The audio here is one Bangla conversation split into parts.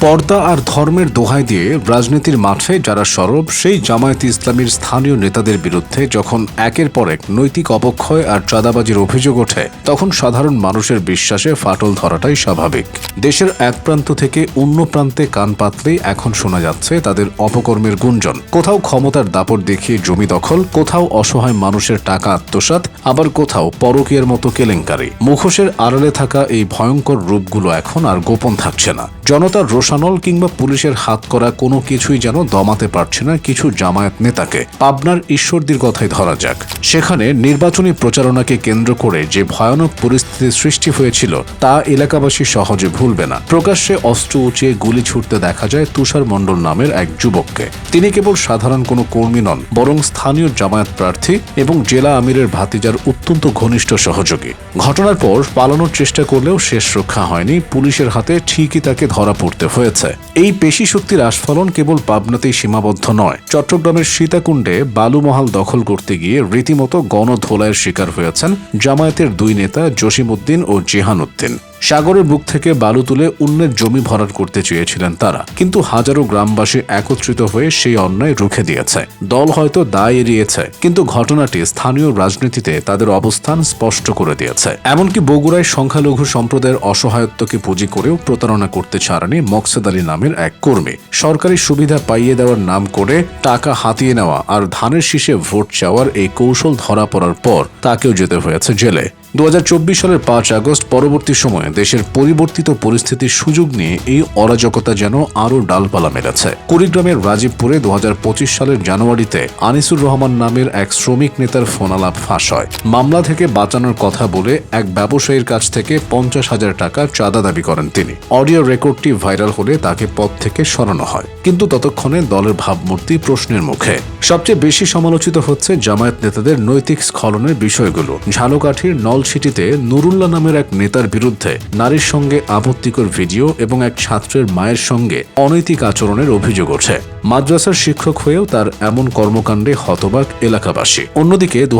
পর্দা আর ধর্মের দোহাই দিয়ে রাজনীতির মাঠে যারা সরব, সেই জামায়াত ইসলামীর স্থানীয় নেতাদের বিরুদ্ধে যখন একের পর এক নৈতিক অবক্ষয় আর চাঁদাবাজির অভিযোগ ওঠে, তখন সাধারণ মানুষের বিশ্বাসে ফাটল ধরাটাই স্বাভাবিক। দেশের এক প্রান্ত থেকে অন্য প্রান্তে কান পাতলেই এখন শোনা যাচ্ছে তাদের অপকর্মের গুঞ্জন। কোথাও ক্ষমতার দাপট দেখিয়ে জমি দখল, কোথাও অসহায় মানুষের টাকা আত্মসাৎ, আবার কোথাও পরকীয়ার মতো কেলেঙ্কারি। মুখোশের আড়ালে থাকা এই ভয়ঙ্কর রূপগুলো এখন আর গোপন থাকছে না। জনতার রোশানল কিংবা পুলিশের হাত করা কোনো কিছুই যেন দমাতে পারছে না কিছু জামায়াত নেতাকে। পাবনার ঈশ্বরদীর কথাই ধরা যাক। সেখানে নির্বাচনী প্রচারণাকে কেন্দ্র করে যে ভয়ানক পরিস্থিতির সৃষ্টি হয়েছিল, তা এলাকাবাসী সহজে ভুলবে না। প্রকাশ্যে অস্ত্র উঁচিয়ে গুলি ছুটতে দেখা যায় তুষার মণ্ডল নামের এক যুবককে। তিনি কেবল সাধারণ কোনো কর্মী নন, বরং স্থানীয় জামায়াত প্রার্থী এবং জেলা আমিরের ভাতিজার অত্যন্ত ঘনিষ্ঠ সহযোগী। ঘটনার পর পালানোর চেষ্টা করলেও শেষ রক্ষা হয়নি। পুলিশের হাতে ঠিকই তাকে ধরা পড়তে হয়েছে। এই পেশি শক্তির আস্ফলন কেবল পাবনাতেই সীমাবদ্ধ নয়। চট্টগ্রামের সীতাকুণ্ডে বালুমহাল দখল করতে গিয়ে রীতিমতো গণধোলাইয়ের শিকার হয়েছেন জামায়াতের দুই নেতা জসিম উদ্দিন ও জেহান উদ্দিন সাগরের বুক থেকে বালু তুলে অন্যের জমি ভরাট করতে চেয়েছিলেন তারা। কিন্তু হাজারো গ্রামবাসী একত্রিত হয়ে সেই অন্যায় রুখে দিয়েছে। দল হয়তো দায় এড়িয়েছে, কিন্তু ঘটনাটি স্থানীয় রাজনীতিতে তাদের অবস্থান স্পষ্ট করে দিয়েছে। এমনকি বগুড়ায় সংখ্যালঘু সম্প্রদায়ের অসহায়ত্বকে পুঁজি করেও প্রতারণা করতে ছাড়েনি মকসেদ আলী নামের এক কর্মী। সরকারি সুবিধা পাইয়ে দেওয়ার নাম করে টাকা হাতিয়ে নেওয়া আর ধানের শীষে ভোট চাওয়ার এই কৌশল ধরা পড়ার পর তাকেও যেতে হয়েছে জেলে। দু হাজার চব্বিশ সালের পাঁচ আগস্ট পরবর্তী সময়ে দেশের পরিবর্তিত পরিস্থিতির সুযোগ নিয়ে এই অরাজকতা যেন আরও ডালপালা মেলেছে। কুড়িগ্রামের রাজীবপুরে দু হাজার পঁচিশ সালের জানুয়ারিতে আনিসুর রহমান নামের এক শ্রমিক নেতার ফোনালাপ ফাঁস হয়। মামলা থেকে বাঁচানোর কথা বলে এক ব্যবসায়ীর কাছ থেকে পঞ্চাশ হাজার টাকা চাঁদা দাবি করেন তিনি। অডিও রেকর্ডটি ভাইরাল হলে তাকে পদ থেকে সরানো হয়। কিন্তু ততক্ষণে দলের ভাবমূর্তি প্রশ্নের মুখে। সবচেয়ে বেশি সমালোচিত হচ্ছে জামায়াত নেতাদের নৈতিক স্খলনের বিষয়গুলো। ঝালকাঠির নলছিটিতে নুরুল্লাহ নামের এক নেতার বিরুদ্ধে নারীর সঙ্গে আপত্তিকর ভিডিও এবং এক ছাত্রের মায়ের সঙ্গে অনৈতিক আচরণের অভিযোগ ওঠে। মাদ্রাসার শিক্ষক হয়েও তার এমন কর্মকাণ্ডে হতবাক এলাকাবাসী। অন্যদিকে দু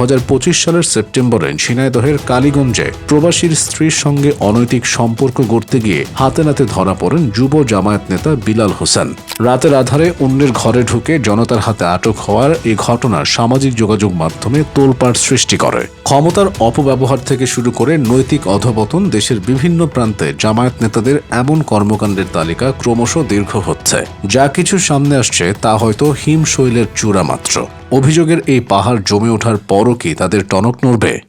সালের সেপ্টেম্বরে ঝিনাইদহের কালীগঞ্জে প্রবাসীর স্ত্রীর সঙ্গে অনৈতিক সম্পর্ক গড়তে গিয়ে হাতে নাতে ধরা পড়েন যুব জামায়াত নেতা বিলাল হোসেন। রাতের আধারে অন্যের ঘরে ঢুকে জনতার হাতে আটক হওয়ার এই ঘটনা সামাজিক যোগাযোগ মাধ্যমে তোলপাড় সৃষ্টি করে। ক্ষমতার অপব্যবহার থেকে শুরু করে নৈতিক অধপতন দেশের বিভিন্ন প্রান্তে জামায়াত নেতাদের এমন কর্মকাণ্ডের তালিকা ক্রমশ দীর্ঘ হচ্ছে। যা কিছু সামনে আসছে, তা হয়তো হিমশৈলের চূড়া মাত্র অভিযোগের এই পাহাড় জমে ওঠার পরও কি তাদের টনক নড়বে?